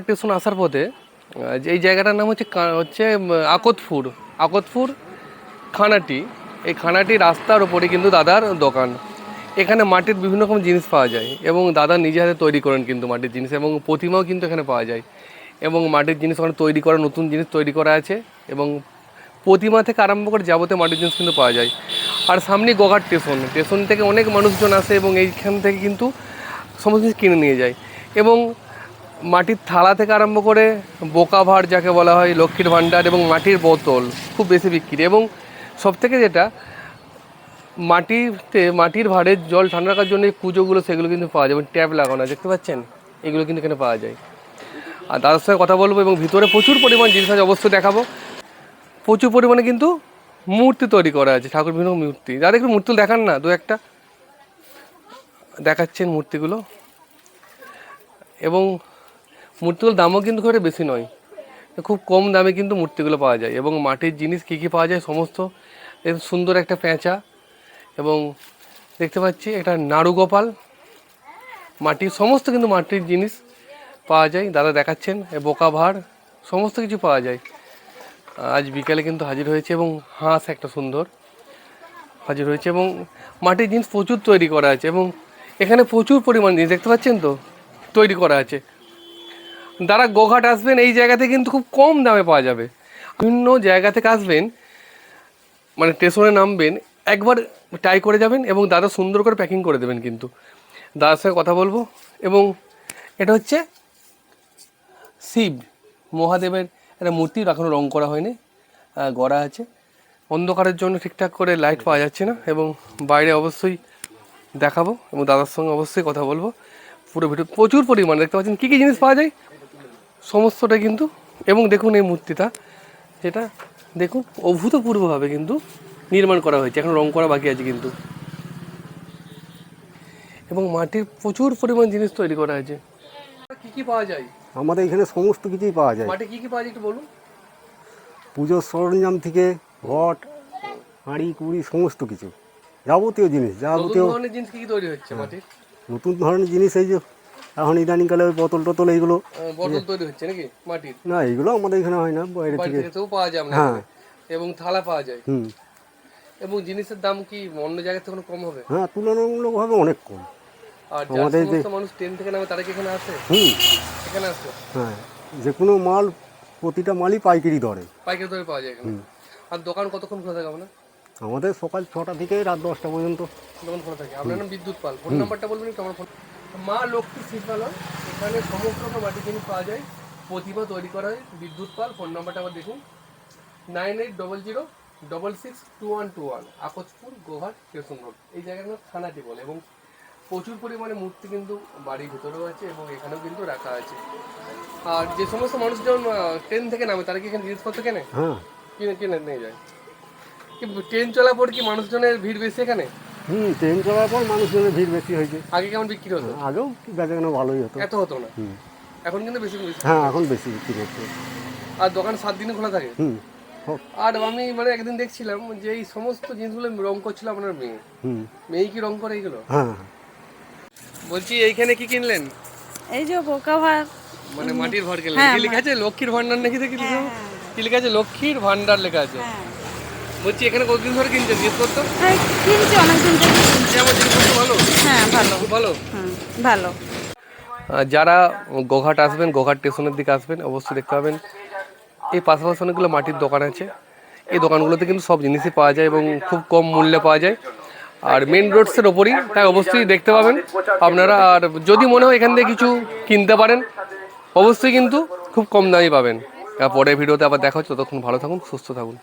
Station আসার পথে যে এই জায়গাটার নাম হচ্ছে হচ্ছে আকতপুর। আকতপুর খানাটি, এই খানাটি রাস্তার ওপরে কিন্তু দাদার দোকান। এখানে মাটির বিভিন্ন রকম জিনিস পাওয়া যায় এবং দাদা নিজে হাতে তৈরি করেন কিন্তু মাটির জিনিস এবং প্রতিমাও কিন্তু এখানে পাওয়া যায়। এবং মাটির জিনিস ওখানে তৈরি করা, নতুন জিনিস তৈরি করা আছে এবং প্রতিমা থেকে আরম্ভ করে যাবতীয় মাটির জিনিস কিন্তু পাওয়া যায়। আর সামনে গোঘাট স্টেশন। স্টেশন থেকে অনেক মানুষজন আসে এবং এইখান থেকে কিন্তু সমস্ত কিছু কিনে নিয়ে যায়। এবং মাটির থালা থেকে আরম্ভ করে বোকা ভাঁড় যাকে বলা হয় লক্ষ্মীর ভাণ্ডার এবং মাটির বোতল, খুব বেশি বিক্রি। এবং সবথেকে যেটা, মাটিতে, মাটির ভাঁড়ের জল ঠান্ডা রাখার জন্য এই কুজোগুলো, সেগুলো কিন্তু পাওয়া যায়। এবং ট্যাপ লাগানো দেখতে পাচ্ছেন? এগুলো কিন্তু এখানে পাওয়া যায়। আর দাদার সঙ্গে কথা বলব এবং ভিতরে প্রচুর পরিমাণ জিনিস আছে, অবশ্যই দেখাবো। প্রচুর পরিমাণে কিন্তু মূর্তি তৈরি করা আছে, ঠাকুর বিভিন্ন মূর্তি। দাদা, একটু মূর্তি দেখান না, দু একটা। দেখাচ্ছেন মূর্তিগুলো। এবং মূর্তিগুলোর দামও কিন্তু খুব বেশি নয়। খুব কম দামে কিন্তু মূর্তিগুলো পাওয়া যায় এবং মাটির জিনিস কী কী পাওয়া যায় সমস্ত। সুন্দর একটা পেঁচা এবং দেখতে পাচ্ছি একটা নাড়ু গোপাল মাটির সমস্ত কিন্তু মাটির জিনিস পাওয়া যায়, দাদা দেখাচ্ছেন বোকা ভাঁড়, সমস্ত কিছু পাওয়া যায়। আজ বিকালে কিন্তু হাজির হয়েছে এবং হাঁস একটা সুন্দর হাজির হয়েছে এবং মাটির জিনিস প্রচুর তৈরি করা আছে এবং এখানে প্রচুর পরিমাণ জিনিস, দেখতে পাচ্ছেন তো? তৈরি করা আছে। যারা গোঘাট আসবেন, এই জায়গাতে কিন্তু খুব কম দামে পাওয়া যাবে। বিভিন্ন জায়গা থেকে আসবেন মানে স্টেশনে নামবেন, একবার ট্রাই করে যাবেন এবং দাদা সুন্দর করে প্যাকিং করে দেবেন কিন্তু। দাদার সঙ্গে কথা বলব এবং এটা হচ্ছে শিব। মহাদেবের একটা মূর্তি এখনও রং করা হয়নি গড়া আছে। অন্ধকারের জন্য ঠিকঠাক করে লাইট পাওয়া যাচ্ছে না এবং বাইরে অবশ্যই দেখাবো এবং দাদার সঙ্গে অবশ্যই কথা বলব। পুরো ভিডিও প্রচুর পরিমাণে, দেখতে পাচ্ছেন কী কী জিনিস পাওয়া যায়? সমস্তটা কিন্তু এবং দেখুন এই মূর্তিটা যেটা দেখুন অভূতপূর্বভাবে কিন্তু নির্মাণ করা হয়েছে। এখন রং করা বাকি আছে কিন্তু। এবং মাটির প্রচুর পরিমাণ জিনিস তৈরি করা হয়েছে। কি কি পাওয়া যায়? আমাদের এখানে সমস্ত কিছুই পাওয়া যায়। মাটি কি কি পাওয়া যায় একটু বলুন? পুজোর সরঞ্জাম থেকে ঘট হাঁড়ি কুড়ি সমস্ত কিছু। যাবতীয় জিনিস যাবতীয় ধরনের জিনিস কি কি তৈরি হচ্ছে মাটির? নতুন ধরনের জিনিস এই যে এখন ইদানিংকালে ওই বোতল টোতল এইগুলো আহ, বটল তৈরি হচ্ছে নাকি? মাটির? না এইগুলো আমাদের এখানে হয় না বাইরে থেকে। তো পাওয়া যায় হ্যাঁ। এবং থালা পাওয়া যায়। হুম। এবং জিনিসের দাম কি অন্য জায়গা থেকে কম হবে? হ্যাঁ তুলনামূলকভাবে অনেক কম। আর আমাদের যে- মানুষ ট্রেন থেকে নামে তারা কি এখানে আসে? হুম। এখানে আসে? হ্যাঁ যে কোনো মাল প্রতিটা মালই পাইকারি দরে। পাইকারি দরে পাওয়া যায় এখানে। আর দোকান কতক্ষণ খোলা থাকে আপনার? আমাদের সকাল ছটা থেকে রাত দশটা পর্যন্ত। দোকান খোলা থাকে। আপনার নাম বিদ্যুৎ পাল। ফোন নাম্বারটা বলবেন একটু আমার ফোন মা লক্ষ্মী শীতকালয় এখানে সমস্ত রকম মাটির জিনিস পাওয়া যায়। প্রতিমা তৈরি করা হয়। বিদ্যুৎ পাল ফোন নাম্বারটা আবার দেখুন। Nine eight double zero double six two one two one Akachpur Gohat station road. এই জায়গার নাম থানাটি বলে এবং প্রচুর পরিমাণে মূর্তি কিন্তু বাড়ির ভিতরেও আছে এবং এখানেও কিন্তু রাখা আছে। আর যে সমস্ত মানুষজন ট্রেন থেকে নামে তারা কি এখানে জিনিসপত্র কেনে? হ্যাঁ। কিনে কিনে নিয়ে যায়। ট্রেন চলার পর কি মানুষজনের ভিড় বেশি এখানে? হুম ট্রেন চলার পর মানুষজনের ভিড় বেশি হয়েছে। আগে কেমন বিক্রি হতো? আগেও বেচাকেনা ভালোই হতো। এত হতো না? হুম। এখন কিন্তু বেশি বেশি হ্যাঁ এখন বেশি বিক্রি হচ্ছে। আর দোকান সাত দিনে খোলা থাকে? হুম হোক। আর আমি মানে একদিন দেখছিলাম যে এই সমস্ত জিনিসগুলো রং করছিল আপনার মেয়ে। হুম। মেয়ে কি রং করে এইগুলো হ্যাঁ। হ্যাঁ বলছি এইখানে কি কিনলেন? এই যে বোকা ভাত মানে মাটির ঘর কিনলেন। কি লেখা আছে? লক্ষ্মীর ভান্ডার নাকি দেখি কি লেখা আছে? লক্ষ্মীর ভান্ডার লেখা আছে। বলছি এখানে কতদিন ধরে কিনছেন? জিনিসপত্র হ্যাঁ কিনছি অনেকদিন থেকে কিনছি। আমার জিনিসপত্র ভালো? হ্যাঁ ভালো। ভালো? হুম ভালো। যারা গোঘাট আসবেন গোঘাট স্টেশনের দিকে আসবেন অবশ্যই দেখতে পাবেন। এই পাশাপাশি অনেকগুলো মাটির দোকান আছে। এই দোকানগুলোতে কিন্তু সব জিনিসই পাওয়া যায় এবং খুব কম মূল্যে পাওয়া যায়। আর মেন রোডসের ওপরই তাই অবশ্যই দেখতে পাবেন আপনারা। আর যদি মনে হয় এখান থেকে কিছু কিনতে পারেন অবশ্যই কিন্তু খুব কম দামে পাবেন। পরের ভিডিওতে আবার দেখা হচ্ছে। ততক্ষণ ভালো থাকুন সুস্থ থাকুন।